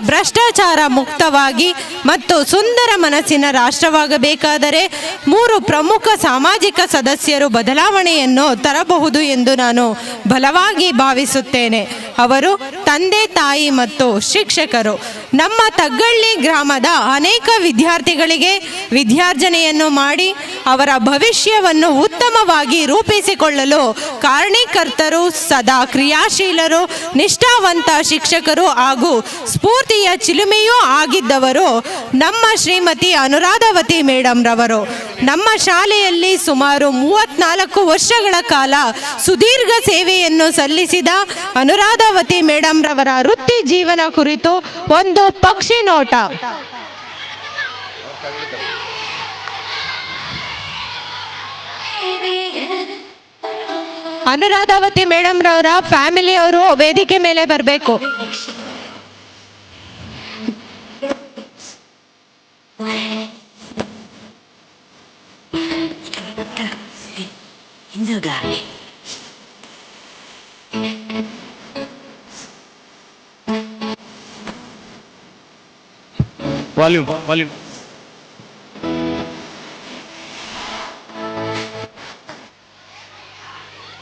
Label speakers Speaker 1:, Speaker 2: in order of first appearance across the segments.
Speaker 1: ಭ್ರಷ್ಟಾಚಾರ ಮುಕ್ತವಾಗಿ ಮತ್ತು ಸುಂದರ ಮನಸ್ಸಿನ ರಾಷ್ಟ್ರವಾಗಬೇಕಾದರೆ ಮೂರು ಪ್ರಮುಖ ಸಾಮಾಜಿಕ ಸದಸ್ಯರು ಬದಲಾವಣೆಯನ್ನು ತರಬಹುದು ಎಂದು ನಾನು ಬಲವಾಗಿ ಭಾವಿಸುತ್ತೇನೆ. ಅವರು ತಂದೆ, ತಾಯಿ ಮತ್ತು ಶಿಕ್ಷಕರು. ನಮ್ಮ ತಗ್ಗಳ್ಳಿ ಗ್ರಾಮದ ಅನೇಕ ವಿದ್ಯಾರ್ಥಿಗಳಿಗೆ ವಿದ್ಯಾರ್ಜನೆಯನ್ನು ಮಾಡಿ ಅವರ ಭವಿಷ್ಯವನ್ನು ಉತ್ತಮವಾಗಿ ರೂಪಿಸಿಕೊಳ್ಳಲು ಕಾರಣೀಕರ್ತರು, ಸದಾ ಕ್ರಿಯಾಶೀಲರು, ನಿಷ್ಠಾವಂತ ಶಿಕ್ಷಕರು ಹಾಗೂ ಸ್ಫೂರ್ತಿಯ ಚಿಲುಮೆಯೂ ಆಗಿದ್ದವರು ನಮ್ಮ ಶ್ರೀಮತಿ ಅನುರಾಧವತಿ ಮೇಡಮ್ ರವರು ನಮ್ಮ ಶಾಲೆಯಲ್ಲಿ ಸುಮಾರು ಮೂವತ್ನಾಲ್ಕು ವರ್ಷಗಳ ಕಾಲ ಸುದೀರ್ಘ ಸೇವೆಯನ್ನು ಸಲ್ಲಿಸಿದ ಅನುರಾಧಾವತಿ ಮೇಡಮ್ ರವರ ವೃತ್ತಿ ಜೀವನ ಕುರಿತು ಒಂದು ಪಕ್ಷಿ ನೋಟ. ಅನುರಾಧಾವತಿ ಮೇಡಮ್ ರವರ ಫ್ಯಾಮಿಲಿಯವರು ವೇದಿಕೆ ಮೇಲೆ ಬರಬೇಕು.
Speaker 2: ముందుగా
Speaker 3: volume volume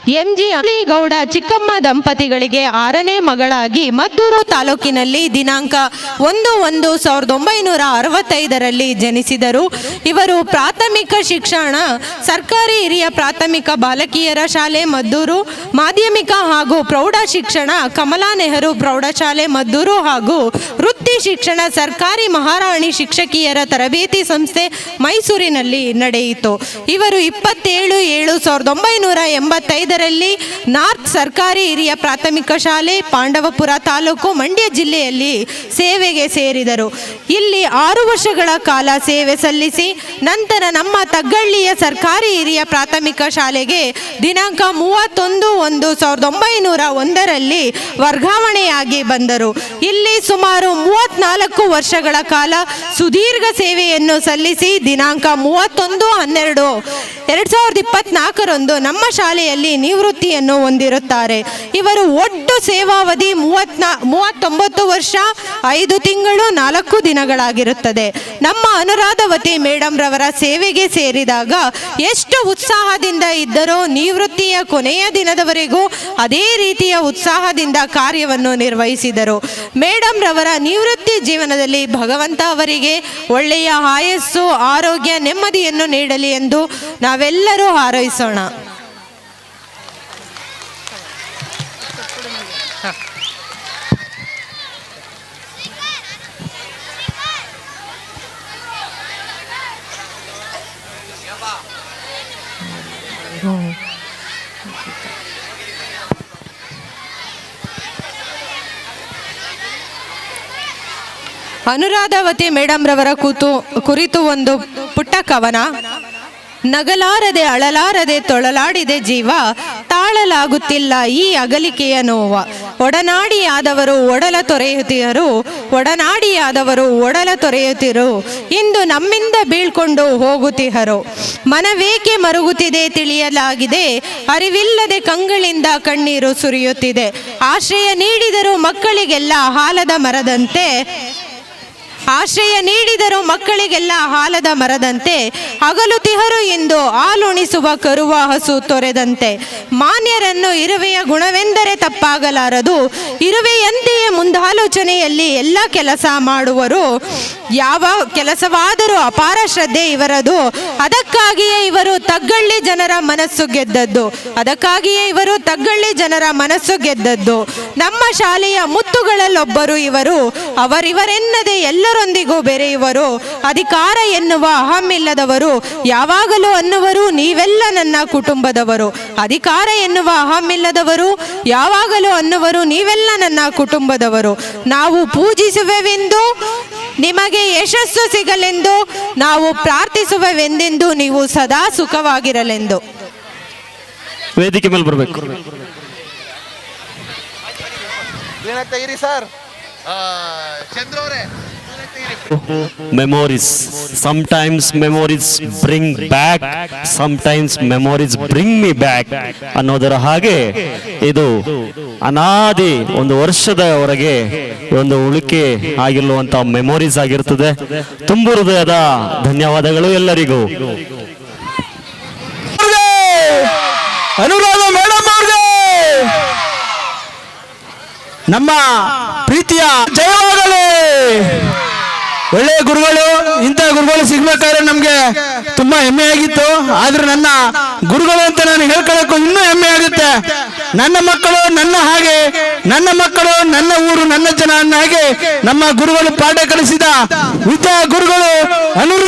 Speaker 1: M G Gowda ಚಿಕ್ಕಮ್ಮ ದಂಪತಿಗಳಿಗೆ ಆರನೇ ಮಗಳಾಗಿ ಮದ್ದೂರು ತಾಲೂಕಿನಲ್ಲಿ ದಿನಾಂಕ ಒಂದು ಒಂದು ಸಾವಿರದ ಒಂಬೈನೂರ ಅರವತ್ತೈದರಲ್ಲಿ ಜನಿಸಿದರು. ಇವರು ಪ್ರಾಥಮಿಕ ಶಿಕ್ಷಣ, ಸರ್ಕಾರಿ ಹಿರಿಯ ಪ್ರಾಥಮಿಕ ಬಾಲಕಿಯರ ಶಾಲೆ ಮದ್ದೂರು, ಮಾಧ್ಯಮಿಕ ಹಾಗೂ ಪ್ರೌಢ ಶಿಕ್ಷಣ, ಕಮಲಾ ನೆಹರು ಪ್ರೌಢಶಾಲೆ ಮದ್ದೂರು ಹಾಗೂ ವೃತ್ತಿ ಶಿಕ್ಷಣ, ಸರ್ಕಾರಿ ಮಹಾರಾಣಿ ಶಿಕ್ಷಕಿಯರ ತರಬೇತಿ ಸಂಸ್ಥೆ ಮೈಸೂರಿನಲ್ಲಿ ನಡೆಯಿತು. ಇವರು ಇಪ್ಪತ್ತೇಳು ಏಳು ಸಾವಿರದ ಒಂಬೈನೂರ ಎಂಬತ್ತೈದರಲ್ಲಿ ನಾರ್ತ್ ಸರ್ಕಾರಿ ಹಿರಿಯ ಪ್ರಾಥಮಿಕ ಶಾಲೆ ಪಾಂಡವಪುರ ತಾಲೂಕು ಮಂಡ್ಯ ಜಿಲ್ಲೆಯಲ್ಲಿ ಸೇವೆಗೆ ಸೇರಿದರು. ಇಲ್ಲಿ ಆರು ವರ್ಷಗಳ ಕಾಲ ಸೇವೆ ಸಲ್ಲಿಸಿ ನಂತರ ನಮ್ಮ ತಗ್ಗಳ್ಳಿಯ ಸರ್ಕಾರಿ ಹಿರಿಯ ಪ್ರಾಥಮಿಕ ಶಾಲೆಗೆ ದಿನಾಂಕ ಮೂವತ್ತೊಂದು ಒಂದು ಸಾವಿರದ ಒಂಬೈನೂರ ಒಂದರಲ್ಲಿ ವರ್ಗಾವಣೆಯಾಗಿ ಬಂದರು. ಇಲ್ಲಿ ಸುಮಾರು ಮೂವತ್ನಾಲ್ಕು ವರ್ಷಗಳ ಕಾಲ ಸುದೀರ್ಘ ಸೇವೆಯನ್ನು ಸಲ್ಲಿಸಿ ದಿನಾಂಕ ಮೂವತ್ತೊಂದು ಹನ್ನೆರಡು, ಎರಡು ಸಾವಿರದ ಇಪ್ಪತ್ನಾಲ್ಕರಂದು ನಮ್ಮ ಶಾಲೆಯಲ್ಲಿ ನಿವೃತ್ತಿಯನ್ನು ಹೊಂದಿರುತ್ತಾರೆ. ಇವರು ಒಟ್ಟು ಸೇವಾವಧಿ ಮೂವತ್ನಾ ಮೂವತ್ತೊಂಬತ್ತು ವರ್ಷ, ಐದು ತಿಂಗಳು, ನಾಲ್ಕು ದಿನಗಳಾಗಿರುತ್ತದೆ. ನಮ್ಮ ಅನುರಾಧವತಿ ಮೇಡಮ್ ರವರ ಸೇವೆಗೆ ಸೇರಿದಾಗ ಎಷ್ಟು ಉತ್ಸಾಹದಿಂದ ಇದ್ದರೋ ನಿವೃತ್ತಿಯ ಕೊನೆಯ ದಿನದವರೆಗೂ ಅದೇ ರೀತಿಯ ಉತ್ಸಾಹದಿಂದ ಕಾರ್ಯವನ್ನು ನಿರ್ವಹಿಸಿದರು. ಮೇಡಮ್ ರವರ ನಿವೃತ್ತಿ ಜೀವನದಲ್ಲಿ ಭಗವಂತ ಅವರಿಗೆ ಒಳ್ಳೆಯ ಆಯಸ್ಸು, ಆರೋಗ್ಯ, ನೆಮ್ಮದಿಯನ್ನು ನೀಡಲಿ ಎಂದು ನಾವೆಲ್ಲರೂ ಹಾರೈಸೋಣ. ಅನುರಾಧಾವತಿ ಮೇಡಮ್ ರವರ ಕೂತು, ಕುರಿತು ಒಂದು ಪುಟ್ಟ ಕವನ. ನಗಲಾರದೆ ಅಳಲಾರದೆ ತೊಳಲಾಡಿದೆ ಜೀವ, ತಾಳಲಾಗುತ್ತಿಲ್ಲ ಈ ಅಗಲಿಕೆಯ ನೋವ. ಒಡನಾಡಿಯಾದವರು ಒಡಲ ತೊರೆಯುತ್ತಿರು ಒಡನಾಡಿಯಾದವರು ಒಡಲ ತೊರೆಯುತ್ತಿರು ಇಂದು ನಮ್ಮಿಂದ ಬೀಳ್ಕೊಂಡು ಹೋಗುತ್ತಿಹರು ಮನವೇಕೆ ಮರುಗುತ್ತಿದೆ ತಿಳಿಯಲಾಗಿದೆ. ಅರಿವಿಲ್ಲದೆ ಕಂಗಳಿಂದ ಕಣ್ಣೀರು ಸುರಿಯುತ್ತಿದೆ. ಆಶ್ರಯ ನೀಡಿದರು ಮಕ್ಕಳಿಗೆಲ್ಲ ಹಾಲದ ಮರದಂತೆ ಆಶ್ರಯ ನೀಡಿದರು ಮಕ್ಕಳಿಗೆಲ್ಲ ಹಾಲದ ಮರದಂತೆ ಹಗಲು ತಿಹರು ಎಂದು ಹಾಲುಣಿಸುವ ಕರುವ ಹಸು ತೊರೆದಂತೆ. ಮಾನ್ಯರನ್ನು ಇರುವೆಯ ಗುಣವೆಂದರೆ ತಪ್ಪಾಗಲಾರದು. ಇರುವೆಯಂತೆಯೇ ಮುಂದಾಲೋಚನೆಯಲ್ಲಿ ಎಲ್ಲ ಕೆಲಸ ಮಾಡುವರು. ಯಾವ ಕೆಲಸವಾದರೂ ಅಪಾರ ಶ್ರದ್ಧೆ ಇವರದು. ಅದಕ್ಕಾಗಿಯೇ ಇವರು ತಗ್ಗಳ್ಳಿ ಜನರ ಮನಸ್ಸು ಗೆದ್ದದ್ದು. ಅದಕ್ಕಾಗಿಯೇ ಇವರು ತಗ್ಗಳ್ಳಿ ಜನರ ಮನಸ್ಸು ಗೆದ್ದದ್ದು. ನಮ್ಮ ಶಾಲೆಯ ಮುತ್ತುಗಳಲ್ಲೊಬ್ಬರು ಇವರು. ಅವರಿವರೆನ್ನದೆ ಎಲ್ಲರೊಂದಿಗೂ ಬೆರೆಯುವರು. ಅಧಿಕಾರ ಎನ್ನುವ ಅಹಮಿಲ್ಲದವರು ಯಾವಾಗಲೂ ಅನ್ನುವರು ನೀವೆಲ್ಲ ನನ್ನ ಕುಟುಂಬದವರು. ಅಧಿಕಾರ ಎನ್ನುವ ಅಹಮಿಲ್ಲದವರು ಯಾವಾಗಲೂ ಅನ್ನುವರು ನೀವೆಲ್ಲ ನನ್ನ ಕುಟುಂಬದವರು. ನಾವು ಪೂಜಿಸುವೆವೆಂದು ನಿಮಗೆ ಯಶಸ್ಸು ಸಿಗಲೆಂದು ನಾವು ಪ್ರಾರ್ಥಿಸುವೆವೆಂದೆಂದು ನೀವು ಸದಾ ಸುಖವಾಗಿರಲೆಂದು.
Speaker 3: ವೇದಿಕೆ ಮೇಲೆ ಬರಬೇಕು.
Speaker 4: Sir.
Speaker 3: Memories sometimes memories bring back sometimes memories bring me back ಅನ್ನೋದರ ಹಾಗೆ ಇದು ಅನಾದಿ ಒಂದು ವರ್ಷದವರೆಗೆ ಒಂದು ಉಳಿಕೆ ಆಗಿರುವಂತ ಮೆಮೊರೀಸ್ ಆಗಿರ್ತದೆ. ತುಂಬು ಹೃದಯದ ಧನ್ಯವಾದಗಳು ಎಲ್ಲರಿಗೂ.
Speaker 2: ಅನುರಾಧ ಮೇಡಮ್ ಅವ್ರಿಗೆ ನಮ್ಮ ಪ್ರೀತಿಯ ಜಯವಾಗಲಿ ಒಳ್ಳೆಯ ಗುರುಗಳು, ಇಂಥ ಗುರುಗಳು ಸಿಗ್ಬೇಕಾದ್ರೆ ನಮ್ಗೆ ತುಂಬಾ ಹೆಮ್ಮೆ ಆಗಿತ್ತು. ಆದ್ರೆ ನನ್ನ ಗುರುಗಳು ಅಂತ ನಾನು ಹೇಳ್ಕೊಳ್ಳೋಕ್ಕೂ ಇನ್ನೂ ಹೆಮ್ಮೆ ಆಗುತ್ತೆ. ನನ್ನ ಮಕ್ಕಳು ನನ್ನ ಹಾಗೆ, ನನ್ನ ಮಕ್ಕಳು ನನ್ನ ಊರು, ನನ್ನ ಜನ ಅನ್ನ ಹಾಗೆ ನಮ್ಮ ಗುರುಗಳು ಪಾಠ ಕಲಿಸಿದ ವಿದ್ಯಾ ಗುರುಗಳು ಅನುರು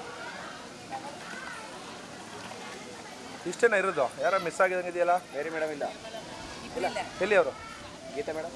Speaker 4: ಇಷ್ಟೇನ ಇರೋದು. ಯಾರೋ ಮಿಸ್ ಆಗಿದಂಗೆ ಇದೆಯಲ್ಲ? ಮೇರಿ ಮೇಡಮ್ ಇಲ್ಲ. ಇಲ್ಲ. ಎಲ್ಲಿ ಅವರು ಗೀತಾ ಮೇಡಮ್